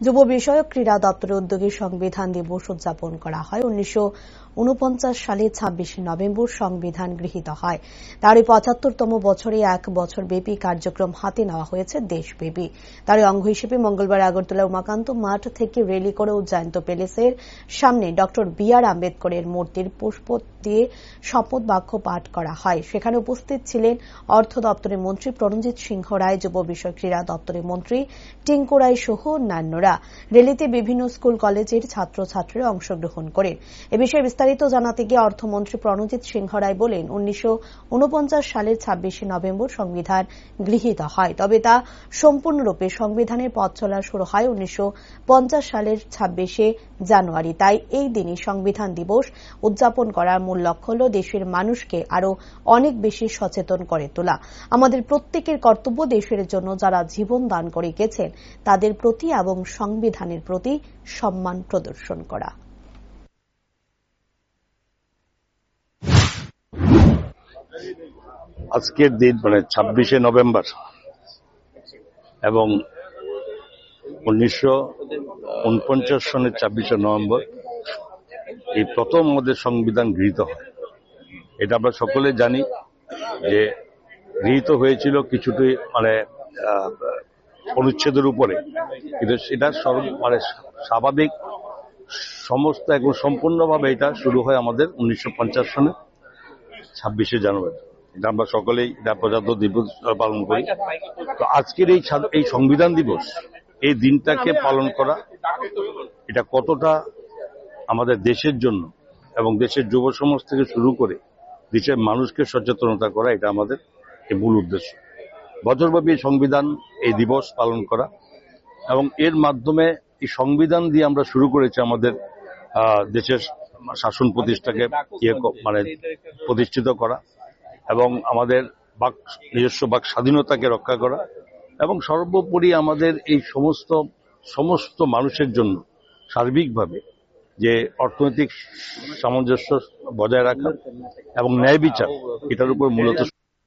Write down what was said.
যুব বিষয়ক ক্রীড়া দপ্তরের উদ্যোগে সংবিধান দিবস উদযাপন করা হয়। উনিশশো উনপঞ্চাশ সালে ছাব্বিশে নভেম্বর সংবিধান গৃহীত হয়। তারই পঁচাত্তরতম বছরে এক বছর ব্যাপী কার্যক্রম হাতে নেওয়া হয়েছে দেশব্যাপী। তারই অঙ্গ হিসেবে মঙ্গলবার আগরতলা উমাকান্ত মাঠ থেকে রেলি করে উজ্জয়ন্ত প্যালেসের সামনে ড বি আর আম্বেদকরের মূর্তির পুষ্প দিয়ে শপথ বাক্য পাঠ করা হয়। সেখানে উপস্থিত ছিলেন অর্থ দপ্তরের মন্ত্রী প্রণজিৎ সিংহ রায়, যুব বিষয়ক ক্রীড়া দপ্তরের মন্ত্রী টিঙ্কু রায় সহ অন্যান্যরা। রেলিতে বিভিন্ন স্কুল, কলেজের ছাত্রছাত্রীরা অংশগ্রহণ করেন। এ বিষয়ে বিস্তারিত জানাতে গিয়ে অর্থমন্ত্রী প্রণজিৎ সিংহ রায় বলেন, উনিশশো ঊনপঞ্চাশ সালের ছাব্বিশে নভেম্বর সংবিধান গৃহীত হয়। তবে তা সম্পূর্ণরূপে সংবিধানের পথ চলা শুরু হয় উনিশশো পঞ্চাশ সালের ছাব্বিশে জানুয়ারি। তাই এই দিনই সংবিধান দিবস উদযাপন করার মূল লক্ষ্য হল দেশের মানুষকে আরও অনেক বেশি সচেতন করে তোলা। আমাদের প্রত্যেকের কর্তব্য দেশের জন্য যারা জীবন দান করে গেছেন, তাদের প্রতি এবং সংবিধানের প্রতি সম্মান প্রদর্শন করা। আজকের দিন মানে ছাব্বিশে নভেম্বর এবং উনিশশো উনপঞ্চাশ সনের ছাব্বিশে নভেম্বর, এই প্রথম আমাদের সংবিধান গৃহীত হয়। এটা আমরা সকলে জানি যে গৃহীত হয়েছিল কিছুটি মানে অনুচ্ছেদের উপরে। কিন্তু সেটা মানে স্বাভাবিক সমস্ত এবং সম্পূর্ণভাবে এটা শুরু হয় আমাদের উনিশশো পঞ্চাশ সনে। ছাব্বিশে জানুয়ারি। এটা আমরা সকলেই প্রজাতন্ত্র দিবস পালন করি। তো আজকের এই এই সংবিধান দিবস, এই দিনটাকে পালন করা, এটা কতটা আমাদের দেশের জন্য এবং দেশের যুব সমাজ থেকে শুরু করে দেশের মানুষকে সচেতনতা করা, এটা আমাদের মূল উদ্দেশ্য। বছরব্যাপী সংবিধান, এই দিবস পালন করা এবং এর মাধ্যমে এই সংবিধান দিয়ে আমরা শুরু করেছি আমাদের দেশের শাসন প্রতিষ্ঠাকে ইয়ে মানে প্রতিষ্ঠিত করা এবং আমাদের বাক, নিজস্ব বাক স্বাধীনতাকে রক্ষা করা এবং সর্বোপরি আমাদের এই সমস্ত সমস্ত মানুষের জন্য সার্বিকভাবে যে অর্থনৈতিক সামঞ্জস্য বজায় রাখা এবং ন্যায় বিচার, এটার উপর মূলত